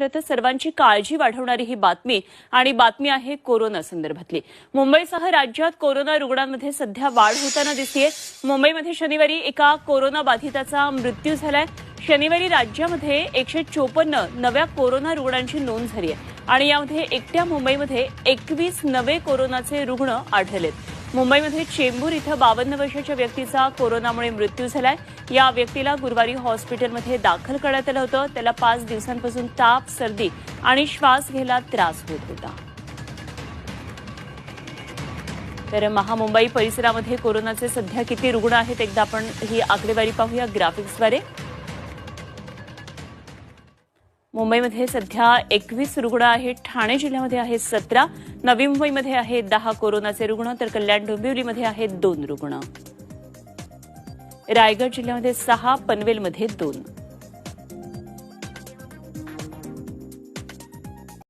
तर सर्वांची काळजी वाढवणारी ही बातमी आणि बातमी आहे कोरोना संदर्भातली. मुंबईसह राज्यात कोरोना रुग्णांमध्ये सध्या वाढ होताना दिसतीये. मुंबईमध्ये शनिवारी एका कोरोना बाधिताचा मृत्यू झालाय. शनिवारी राज्यामध्ये एकशे चोपन्न नव्या कोरोना रुग्णांची नोंद झाली आहे आणि यामध्ये एकट्या मुंबईमध्ये एकवीस नवे कोरोनाचे रुग्ण आढळलेत. मुंबईमध्ये चेंबूर इथं बावन्न वर्षाच्या व्यक्तीचा कोरोनामुळे मृत्यू झालाय. या व्यक्तीला गुरुवारी हॉस्पिटलमध्ये दाखल करण्यात आलं होतं. त्याला पाच दिवसांपासून ताप सर्दी आणि श्वास घ्यायला त्रास होत होता. तर महामुंबई परिसरामध्ये कोरोनाचे सध्या किती रुग्ण आहेत एकदा आपण ही आकडेवारी पाहूया ग्राफिक्सद्वारे. मुंबईमध्ये सध्या एकवीस रुग्ण आहेत ठाणे जिल्ह्यामध्ये आहेत सतरा नवी मुंबईमध्ये आहेत दहा कोरोनाचे रुग्ण तर कल्याण डोंबिवलीमध्ये आहेत दोन रुग्ण. रायगड जिल्ह्यामध्ये सहा पनवेलमध्ये दोन.